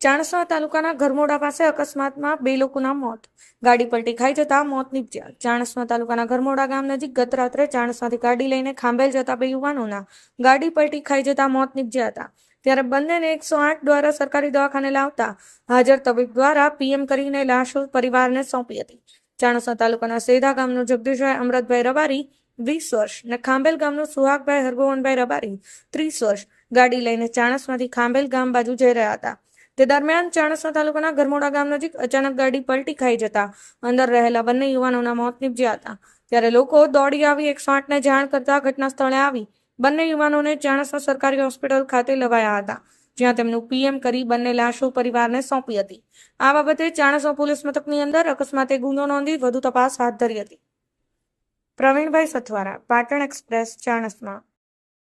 ચાણસ્મા તાલુકાના ઘરમોડા પાસે અકસ્માતમાં બે લોકોના મોત. ગાડી પલટી ખાઈ જતા મોત નીપજ્યા. ચાણસવા તાલુકાના ઘરમોડા ગામ નજીક ગત રાત્રે ચાણસમાંથી ગાડી લઈને ખાંભેલ જતા બે યુવાનોના ગાડી પલટી ખાઈ જતા મોત નીપજ્યા હતા. ત્યારે બંનેને એકસો આઠ દ્વારા સરકારી દવાખાને લાવતા હાજર તબીબ દ્વારા પીએમ કરીને લાશો પરિવારને સોંપી હતી. ચાણસા તાલુકાના સેધા ગામનું જગદીશભાઈ અમૃતભાઈ રબારી વીસ વર્ષ અને ખાંભેલ ગામનું સુહાગભાઈ હરગોવનભાઈ રબારી ત્રીસ વર્ષ ગાડી લઈને ચાણસમાંથી ખાંભેલ ગામ બાજુ જઈ રહ્યા હતા. તે દરમિયાન ચાણસ્મા તાલુકાના ગરમોડા ગામ નજીક અચાનક ગાડી પલટી ખાઈ જતા અંદર રહેલા બંને યુવાનોના મોત નીપજ્યા હતા. ત્યારે લોકો દોડી આવી એકસો આઠને જાણ કરતા ઘટના સ્થળે આવી બંને યુવાનોને ચાણસ્મા સરકારી હોસ્પિટલ ખાતે લવાયા હતા, જ્યાં તેમનું પીએમ કરી બંને લાશો પરિવારને સોંપી હતી. આ બાબતે ચાણસા પોલીસ મથકની અંદર અકસ્માતે ગુનો નોંધી વધુ તપાસ હાથ ધરી હતી. પ્રવીણભાઈ સથવારા, પાટણ એક્સપ્રેસ, ચાણસ્મા.